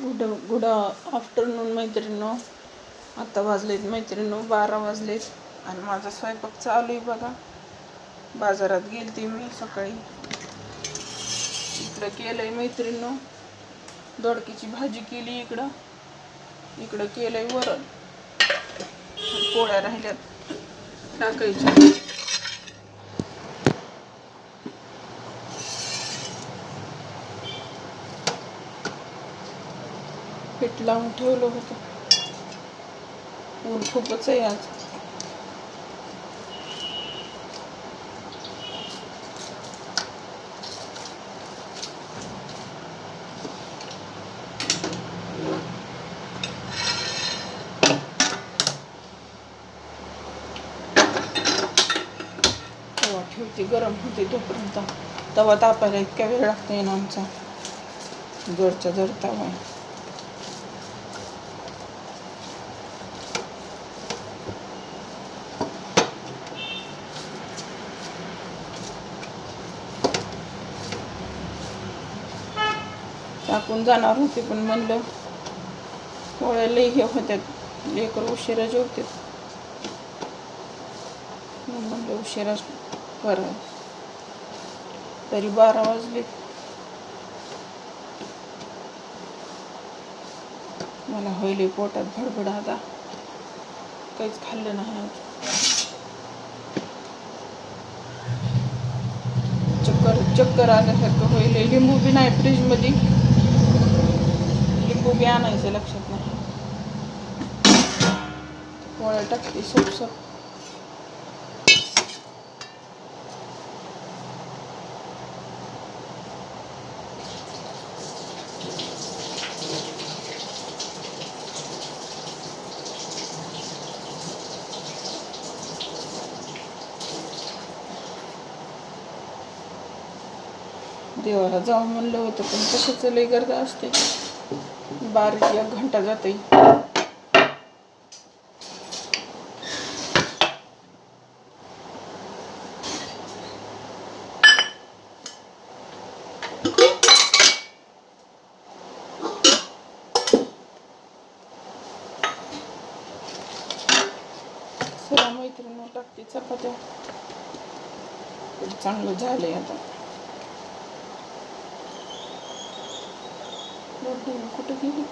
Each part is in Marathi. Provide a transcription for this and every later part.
Good good afternoon मैत्रिणीनो. आता वाजलेत मैत्रिणीनो बारा वाजलेत आणि माझा स्वयंपाक चालू आहे बघा. बाजारात गेलते मी सकाळी. इकडं केलंय मैत्रिणीनो दोडकीची भाजी केली इकडं. इकडं केलंय वरण. पोळ्या राहिल्यात. टाकायच्या. पीठ लावून ठेवलं होतं. ऊन खूपच आहे आज. तवा ठेवते गरम होते तोपर्यंत. तवा तापायला इतक्या वेळ लागतो ना आमचा. जडच्या जड तवा आहे टाकून जाणार होते पण म्हणलं पोळ्या लई हे होत्यात. लेकर उशिरा जेवते म्हणलं उशिराच करा तरी बारा वाजले. मला होईल पोटात भडभड आता. काहीच खाल्लं नाही आज. चक्कर चक्कर आल्यासारखं होईल लिंबू बी नाही फ्रीजमध्ये लिंबू बी आणायचं लक्षात नाही. पोळ्या टाकते सप देवाला जाऊन म्हणलं होतं पण कशाचं लई गर्दा असते. बारीक एक घंटा जाते सगळ्या मैत्रिणी टाकते चपात्या. चांगलं झालंय आता. कुठं गेली?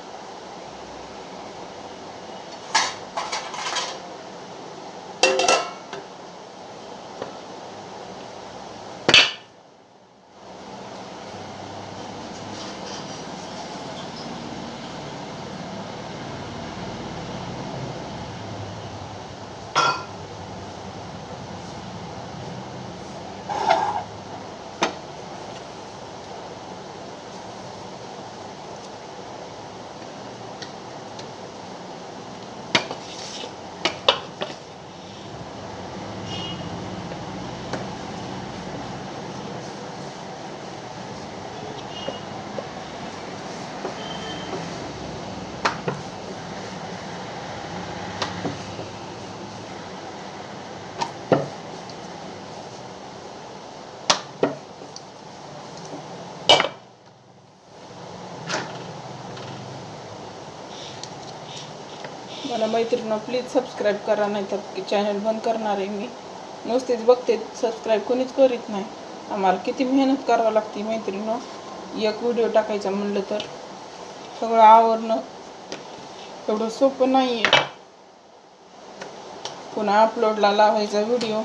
मला मैत्रिणी प्लीज सबस्क्राईब करा नाही तर चॅनल बंद करणार आहे मी. नुसतेच बघते सबस्क्राईब कोणीच करीत नाही. आम्हाला किती मेहनत करावं लागते मैत्रिणीनं. एक व्हिडिओ टाकायचा म्हणलं तर. सगळं आवरणं एवढं सोपं नाही आहे पुन्हा अपलोडला लावायचा व्हिडिओ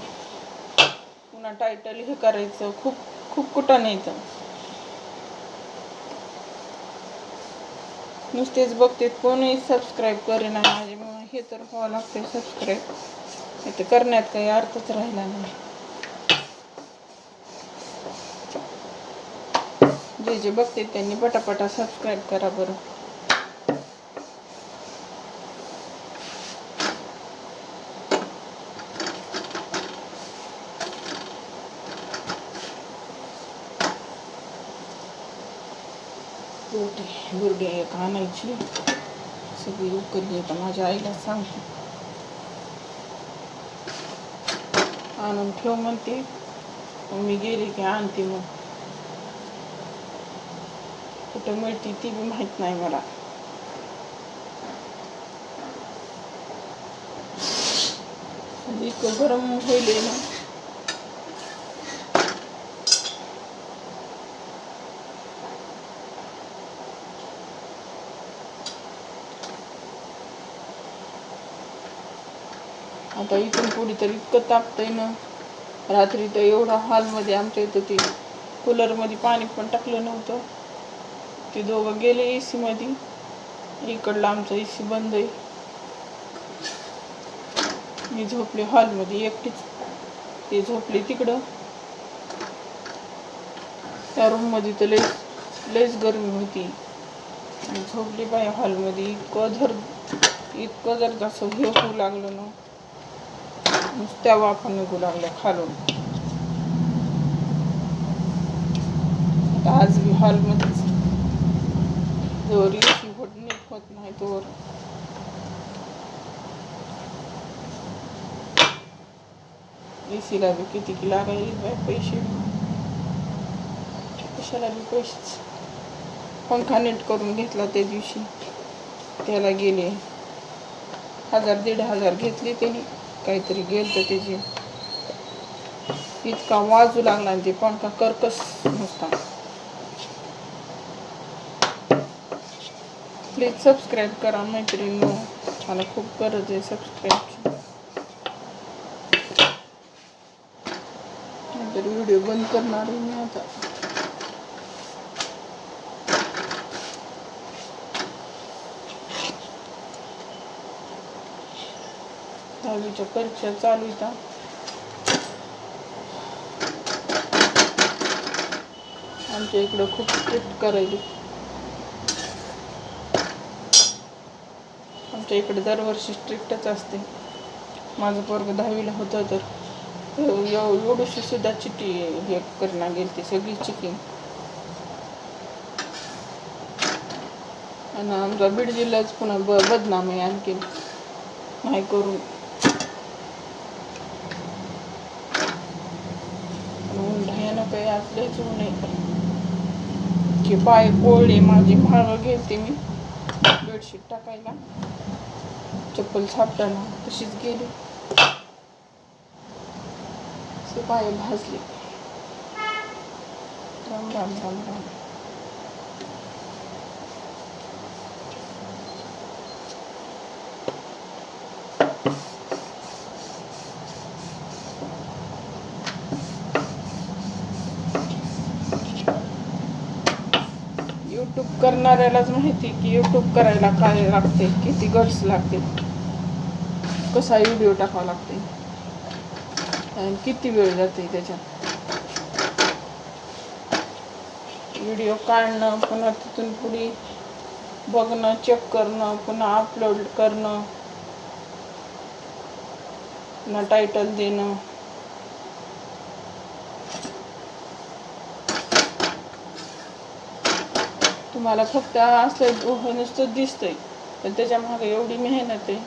पुन्हा टायटल हे करायचं. खूप खूप कुठं नाही तर. नुसतेच बघते कोणी सबस्क्राईब करेना माझे मग हे तर व्हावं लागते सबस्क्राईब हे तर करण्यात काही अर्थच राहिला नाही. जे जे बघते त्यांनी पटापटा सबस्क्राईब करा बरं. मोठी गुरडी एक आणायची. सगळी उकळली तर माझ्या आईला सांगते. आणून ठेव म्हणते. मी गेली की आणते मग. कुठं मिळते ती बी माहीत नाही मला. इतकं गरम होईल ना. आता इथून पुढे तर इतकं तापतंय ना. रात्री तर एवढा हॉलमध्ये आमच्या इथं ते कूलरमध्ये पाणी पण टाकलं नव्हतं. ते दोघं गेले ए सीमध्ये इकडलं आमचं ए सी बंद आहे. मी झोपले हॉलमध्ये एकटीच. ते झोपले तिकडं. त्या रूममध्ये तर लयच लयच गरमी होती. आणि झोपली बाय हॉलमध्ये. इतकं जर इतकं जर जसं हे होऊ लागलं ना. नुसत्या वाफा निघू लागल्या खालून. आता आज बी हॉलमध्येच जोर एसी होत नीट होत नाही तोवर. एसीला बी किती की लागायचे बाय पैसे. कशाला बी पैसेच. पंखा नीट करून घेतला त्या दिवशी. त्याला गेले. हजार दीड हजार घेतले त्याने. काहीतरी गेलं तर त्याची. इतका वाजू लागला आणि ते पंखा कर्कस नसता. प्लीज सबस्क्राईब करा मैत्रिणी मला खूप गरज आहे सबस्क्राईबची व्हिडिओ बंद करणार मी आता. दहावीच्या परीक्षा चालू आहेत आमच्या इकडं खूप स्ट्रिक्ट करायची आमच्या इकडे दरवर्षी स्ट्रिक्टच असते. माझं पोरग दहावीला होतं तर एव- एवढीशी सुद्धा चिठी हे करणार गेली ती सगळी चिठी आणि आमचा बीड जिल्हाच पुन्हा ब बदनाम आहे आणखी नाही करून ऊन भयानक आहे आज लयच ऊन की पाय कोळले माझी माळ घेते मी. बेडशीट टाकायला. चप्पल छापताना तशीच गेली. पाय भाजले. राम राम राम राम. यूट्यूब करणाऱ्यालाच माहिती की यूट्यूब करायला काय लागते किती गट्स लागते कसा व्हिडिओ टाकावा लागते आणि किती वेळ जाते त्याच्यात. व्हिडिओ काढणं पुन्हा तिथून पुढे बघणं चेक करणं पुन्हा अपलोड करणं पुन्हा टायटल देणं. तुम्हाला फक्त असं नुसतं दिसतंय. पण त्याच्यामागे एवढी मेहनत आहे.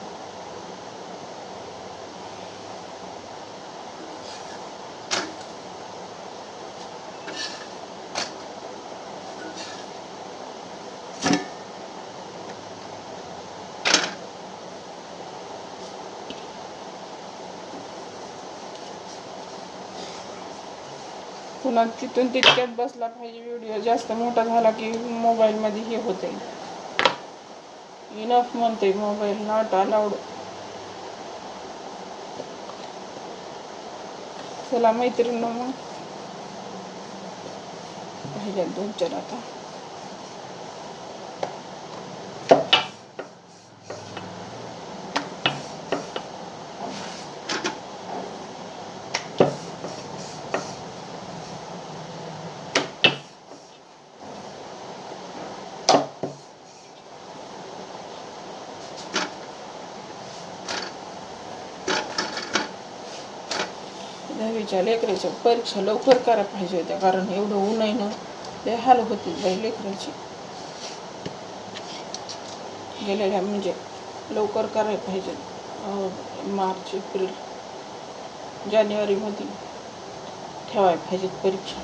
पुन्हा तिथून तितक्यात बसला पाहिजे. व्हिडिओ जास्त मोठा झाला की मोबाईलमध्ये हे होते इनफ म्हणते मोबाईल नॉट अलाउड चला मैत्रिणी मग. पाहिजे दोन चार आता. दहावीच्या लेकराच्या परीक्षा लवकर करायला पाहिजे होत्या. कारण एवढं ऊन आहे ना ते हाल होतील बाई लेकराची. गेलेल्या म्हणजे लवकर करायला पाहिजे. मार्च एप्रिल जानेवारीमध्ये ठेवायला पाहिजेत परीक्षा.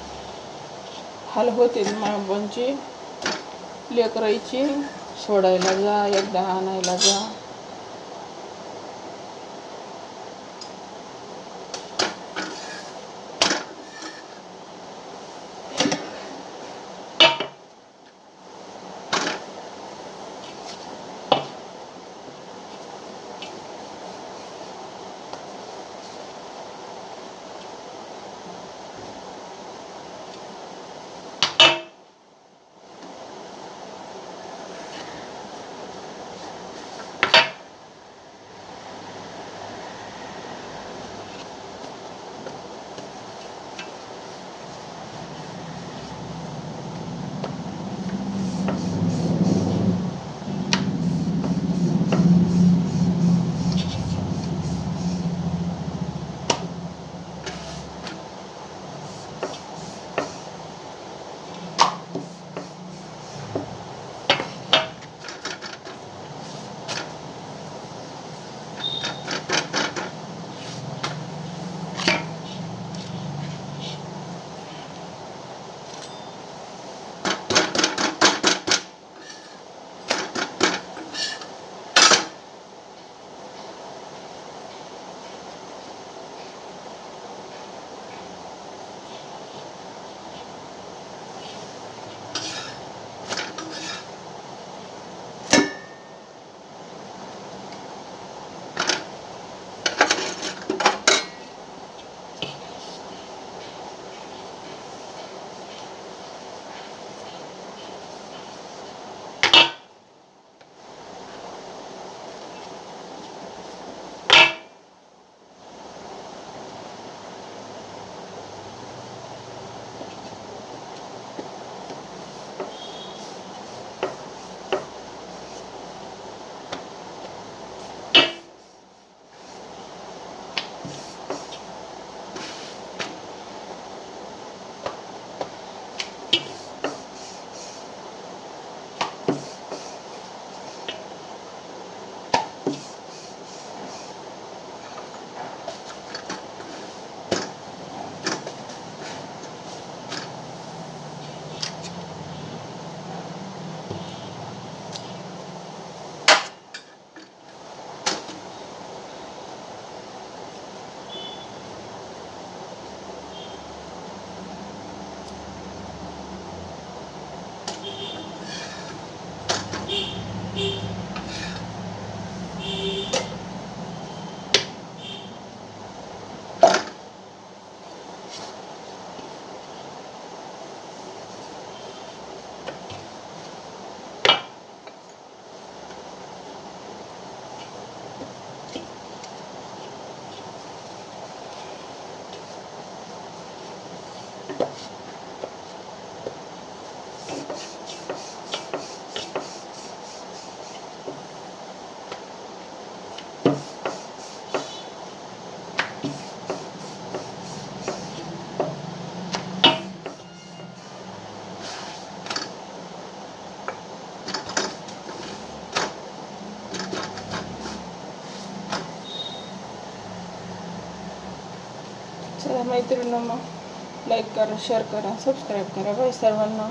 हाल होते माबांचे लेकरायची सोडायला जा एकदा आणायला जा. मैत्रिणींना मग लाईक करा शेअर करा सबस्क्राईब करा बाय सर्वांना?